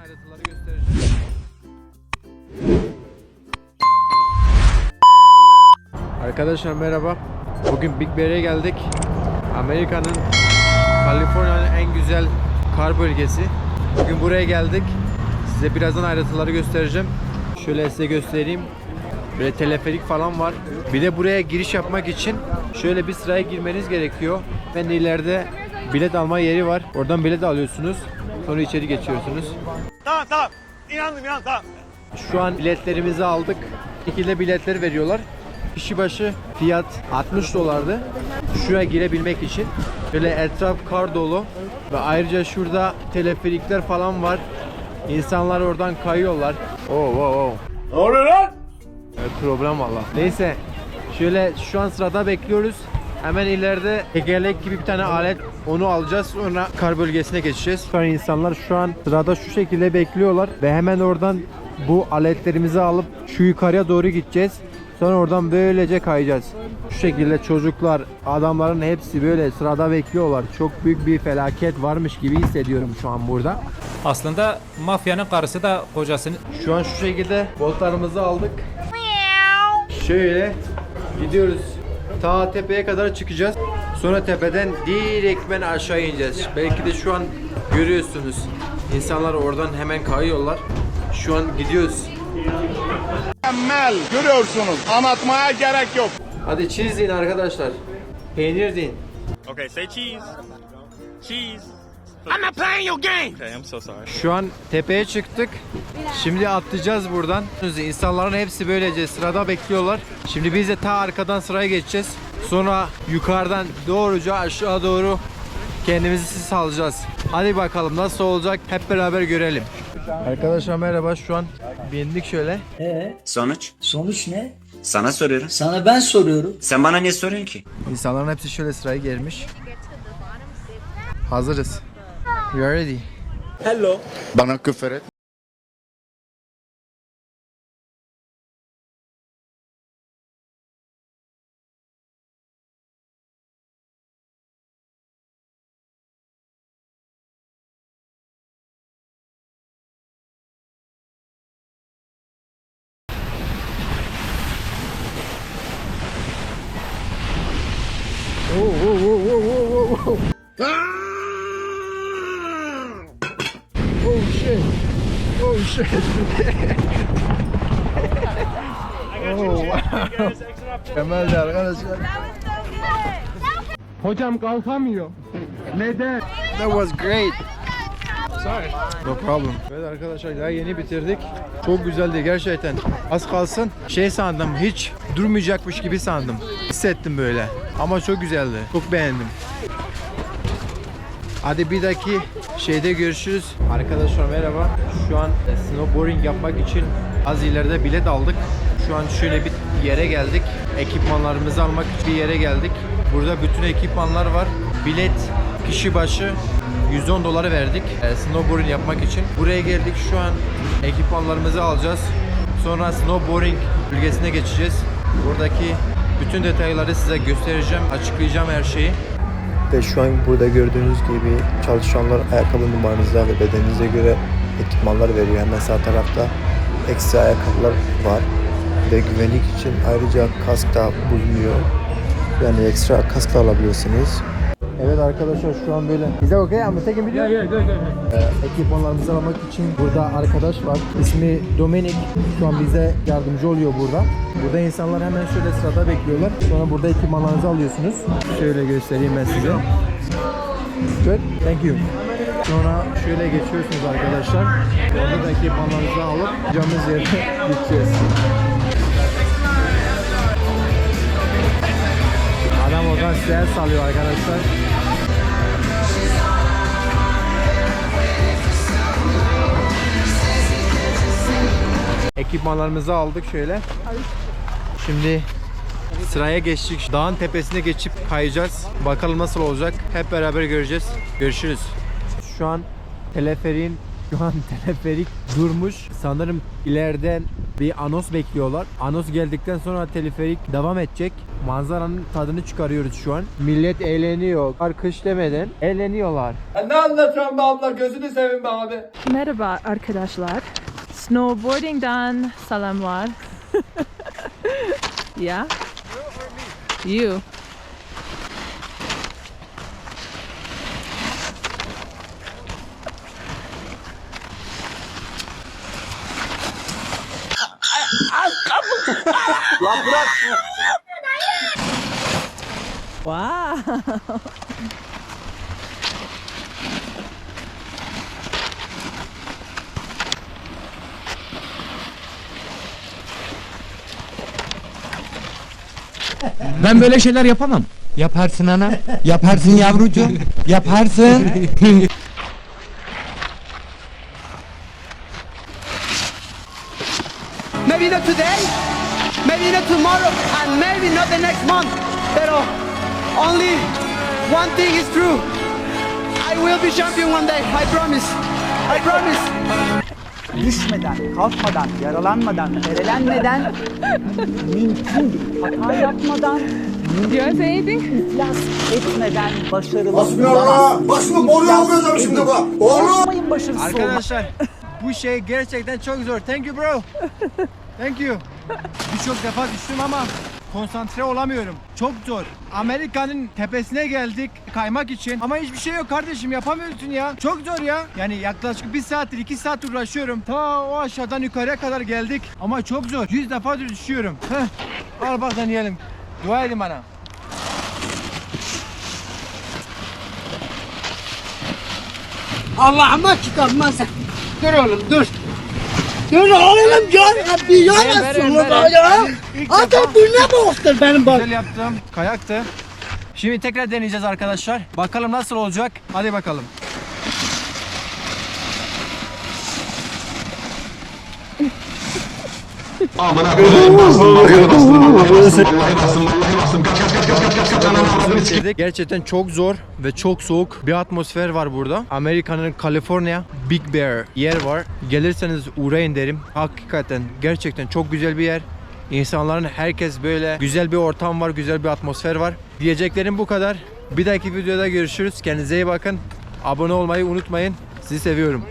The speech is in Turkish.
ayrıntıları göstereceğim. Arkadaşlar merhaba. Bugün Big Bear'e geldik. Amerika'nın Kaliforniya'nın en güzel kar bölgesi. Bugün buraya geldik. Size birazdan ayrıntıları göstereceğim. Şöyle size göstereyim. Böyle teleferik falan var. Bir de buraya giriş yapmak için şöyle bir sıraya girmeniz gerekiyor. Ben de ileride bilet alma yeri var. Oradan bilet alıyorsunuz. Sonra içeri geçiyorsunuz. Tamam tamam. İnandım inandım tamam. Şu an biletlerimizi aldık. Şekilde biletleri veriyorlar. Kişi başı fiyat 60 dolardı. Şuraya girebilmek için. Böyle etraf kar dolu. Ve ayrıca şurada teleferikler falan var. İnsanlar oradan kayıyorlar. Oo, wow, wow. Ne oluyor lan? Evet, problem valla. Neyse. Şöyle şu an sırada bekliyoruz. Hemen ileride tekerlek gibi bir tane alet onu alacağız sonra kar bölgesine geçeceğiz. Şu an insanlar şu an sırada şu şekilde bekliyorlar ve hemen oradan bu aletlerimizi alıp şu yukarıya doğru gideceğiz. Sonra oradan böylece kayacağız. Şu şekilde çocuklar, adamların hepsi böyle sırada bekliyorlar. Çok büyük bir felaket varmış gibi hissediyorum şu an burada. Aslında mafyanın karısı da kocasını Şu an şu şekilde botlarımızı aldık. Şöyle gidiyoruz. Ta tepeye kadar çıkacağız. Sonra tepeden direktmen aşağı ineceğiz. Belki de şu an görüyorsunuz. İnsanlar oradan hemen kayıyorlar. Şu an gidiyoruz. Mükemmel. Görüyorsunuz. Anlatmaya gerek yok. Hadi cheese deyin arkadaşlar. Peynir deyin. Okay, say cheese. Cheese. I'm not playing your game. Okay, I'm so sorry. Şu an tepeye çıktık. Şimdi atlayacağız buradan. İnsanların hepsi böylece sırada bekliyorlar. Şimdi biz de ta arkadan sıraya geçeceğiz. Sonra yukarıdan doğruca aşağı doğru kendimizi salacağız. Hadi bakalım nasıl olacak hep beraber görelim. Arkadaşlar merhaba şu an bindik şöyle. Ee, Sonuç? sonuç ne? Sana soruyorum. Sana ben soruyorum. Sen bana ne soruyorsun ki? İnsanların hepsi şöyle sıraya gelmiş. Hazırız. We are ready. Hello. Bana küfür et. Oh, oh, oh, oh, oh, oh, oh. Ah! Shit. oh wow. Kemal'de arkadaşlar. Hocam kalkamıyor. Neden? That was great. Sorry. No problem. Evet arkadaşlar daha yeni bitirdik. Çok güzeldi gerçekten. Az kalsın şey sandım hiç durmayacakmış gibi sandım. Hissettim böyle. Ama çok güzeldi. Çok beğendim. Hadi bir dahaki şeyde görüşürüz. Arkadaşlar merhaba. Şu an snowboarding yapmak için az ileride bilet aldık. Şu an şöyle bir yere geldik. Ekipmanlarımızı almak için bir yere geldik. Burada bütün ekipmanlar var. Bilet kişi başı 110 doları verdik e, snowboarding yapmak için. Buraya geldik şu an ekipmanlarımızı alacağız. Sonra snowboarding bölgesine geçeceğiz. Buradaki bütün detayları size göstereceğim, açıklayacağım her şeyi. Ve şu an burada gördüğünüz gibi çalışanlar ayakkabı numaranıza ve bedeninize göre ekipmanlar veriyor. Hemen sağ tarafta ekstra ayakkabılar var. Ve güvenlik için ayrıca kask da bulunuyor. Yani ekstra kask da alabilirsiniz. Evet arkadaşlar şu an böyle. Is that okay? I'm taking video. Yeah, yeah, Ee, ekipmanlarımızı almak için burada arkadaş var. İsmi Dominic. Şu an bize yardımcı oluyor burada. Burada insanlar hemen şöyle sırada bekliyorlar. Sonra burada ekipmanlarınızı alıyorsunuz. Şöyle göstereyim ben size. Good. Thank you. Sonra şöyle geçiyorsunuz arkadaşlar. Orada da ekipmanlarınızı alıp camız yerine gideceğiz. Oradan size el sallıyor arkadaşlar. Ekipmanlarımızı aldık şöyle. Şimdi sıraya geçtik. Dağın tepesine geçip kayacağız. Bakalım nasıl olacak. Hep beraber göreceğiz. Görüşürüz. Şu an teleferin şu an teleferik durmuş. Sanırım ileriden bir anons bekliyorlar. Anons geldikten sonra teleferik devam edecek. Manzaranın tadını çıkarıyoruz şu an. Millet eğleniyor. Kar kış demeden eğleniyorlar. Merhaba arkadaşlar. Snowboarding'dan selamlar. yeah. You. Wow. Ben böyle şeyler yapamam. Yaparsın ana. Yaparsın yavrucuğum. Yaparsın. Maybe not today, maybe not tomorrow, and maybe not the next month. Pero only one thing is true. I will be champion one day. I promise. I promise. düşmeden, kalkmadan, yaralanmadan, erelenmeden mümkün değil. Hata yapmadan, anything? iflas etmeden başarılı olamazsınız. Başımı boruya vuracağım şimdi bak. Oğlum. Olmayın başarısız olmak. Arkadaşlar bu şey gerçekten çok zor. Thank you bro. Thank you. Birçok defa düştüm ama konsantre olamıyorum. Çok zor. Amerika'nın tepesine geldik kaymak için ama hiçbir şey yok kardeşim yapamıyorsun ya. Çok zor ya. Yani yaklaşık bir saattir iki saat uğraşıyorum. Ta o aşağıdan yukarıya kadar geldik ama çok zor. Yüz defa düşüyorum. Heh. Al bak deneyelim. Dua edin bana. Allah'ıma çıkarmaz. Dur oğlum dur. Dur oğlum ya Rabbi ya Resulallah ya. Adam bu ne boktur benim bak. Güzel yaptım. Kayaktı. Şimdi tekrar deneyeceğiz arkadaşlar. Bakalım nasıl olacak. Hadi bakalım. Bitirdik. Gerçekten çok zor ve çok soğuk bir atmosfer var burada. Amerika'nın California Big Bear yer var. Gelirseniz uğrayın derim. Hakikaten gerçekten çok güzel bir yer. İnsanların herkes böyle güzel bir ortam var, güzel bir atmosfer var. Diyeceklerim bu kadar. Bir dahaki videoda görüşürüz. Kendinize iyi bakın. Abone olmayı unutmayın. Sizi seviyorum.